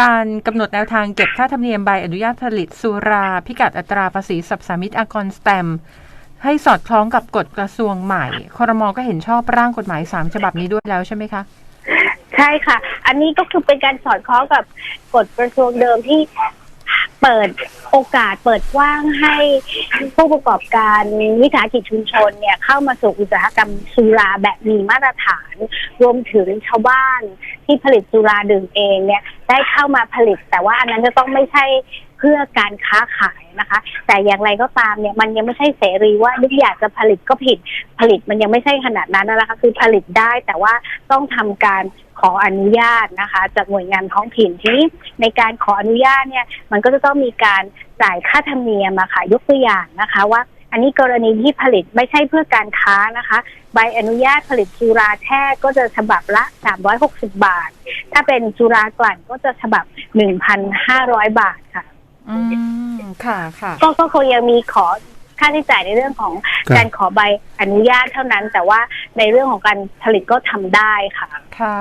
การกำหนดแนวทางเก็บค่าธรรมเนียมใบอนุญาตผลิตสุราพิกัดอัตราภาษีสับสามิตอากรสแตมให้สอดคล้องกับกฎกระทรวงใหม่ครมก็เห็นชอบร่างกฎหมายสามฉบับนี้ด้วยแล้วใช่ไหมคะ ใช่ค่ะ อันนี้ก็คือเป็นการสอดคล้องกับกฎกระทรวงเดิมที่เปิด โอกาสเปิดกว้างให้ผู้ประกอบการวิสาหกิจชุมชนเนี่ยเข้ามาสู่อุตสาหกรรมสุราแบบมีมาตรฐาน รวมถึงชาวบ้านที่ผลิตสุราดื่มเองเนี่ยได้เข้ามาผลิต แต่ว่าอันนั้นจะต้องไม่ใช่ เพื่อการค้าขายนะคะ แต่อย่างไรก็ตามเนี่ยมันยังไม่ใช่เสรีว่านึกอยากจะผลิตก็ผิดผลิตมันยังไม่ใช่ขนาดนั้นนะคะคือผลิตได้แต่ว่าต้องทำการขออนุญาตนะคะ จากหน่วยงานท้องถิ่นที่ในการขออนุญาตเนี่ยมันก็จะต้องมีการจ่ายค่าธรรมเนียมอะค่ะยกตัวอย่างนะคะว่าอันนี้กรณีที่ผลิตไม่ใช่เพื่อการค้านะคะ ใบอนุญาตผลิตสุราแท้ก็จะฉบับละ 360 บาท ถ้าเป็นสุรากลั่นก็จะฉบับ 1,500 บาทค่ะ อืมค่ะค่ะก็ก็คงยังมีขอค่าใช้จ่ายในเรื่องของครับ การขอใบอนุญาตเท่านั้น แต่ว่าในเรื่องของการผลิตก็ทำได้ค่ะ ค่ะ